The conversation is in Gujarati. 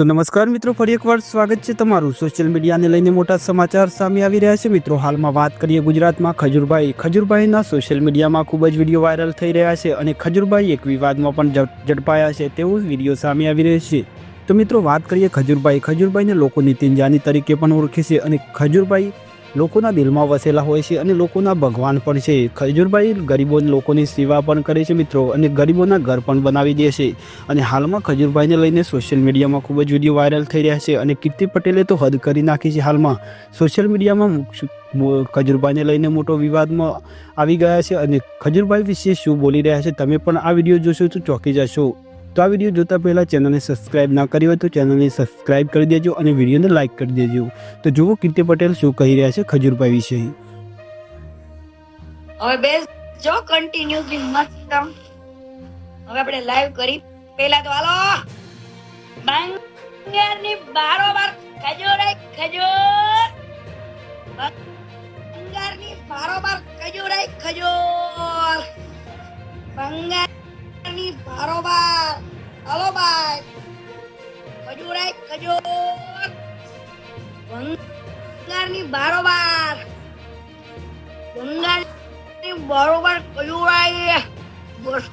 તો નમસ્કાર મિત્રો, ફરી એકવાર સ્વાગત છે તમારું. સોશિયલ મીડિયાને લઈને મોટા સમાચાર સામે આવી રહ્યા છે. મિત્રો, હાલમાં વાત કરીએ ગુજરાતમાં, ખજુરભાઈ. ખજૂરભાઈના સોશિયલ મીડિયામાં ખૂબ જ વીડિયો વાયરલ થઈ રહ્યા છે અને ખજુરભાઈ એક વિવાદમાં પણ ઝડપાયા છે. તેવું વીડિયો સામે આવી રહ્યો છે. તો મિત્રો, વાત કરીએ ખજૂરભાઈ. ખજૂરભાઈને લોકો નીતિન જાની તરીકે પણ ઓળખે છે અને ખજૂરભાઈ લોકોના દિલમાં વસેલા હોય છે અને લોકોના ભગવાન પણ છે. ખજૂરભાઈ ગરીબો લોકોની સેવા પણ કરે છે મિત્રો અને ગરીબોના ઘર પણ બનાવી દે છે. અને હાલમાં ખજૂરભાઈને લઈને સોશિયલ મીડિયામાં ખૂબ જ વીડિયો વાયરલ થઈ રહ્યા છે અને કીર્તિ પટેલે તો હદ કરી નાખી છે હાલમાં. સોશિયલ મીડિયામાં ખજૂરભાઈને લઈને મોટો વિવાદમાં આવી ગયા છે અને ખજૂરભાઈ વિશે શું બોલી રહ્યા છે તમે પણ આ વીડિયો જોશો તો ચોંકી જશો. તો આ વીડિયો જોતા પહેલાં ચેનલને સબસ્ક્રાઇબ ના કરી હોય તો ચેનલને સબસ્ક્રાઇબ કરી દેજો અને વિડીયોને લાઇક કરી દેજો. તો જુઓ કીર્તિ પટેલ શું કહી રહ્યા છે ખજૂરભાઈ વિશે. હવે બે જો કન્ટિન્યુઅસલી મસ્ત હવે આપણે લાઈવ કરી. પહેલા તો હાલો. બંગારની બારોબાર ખજૂર ખજૂર. બંગારની બારોબાર ખજૂર ખજૂર. બંગારની બારોબાર હાલો ભાઈ ખજૂર આય ખજૂર બંગારની બારોબાર બંગાળ બરોબર કયું આય બસ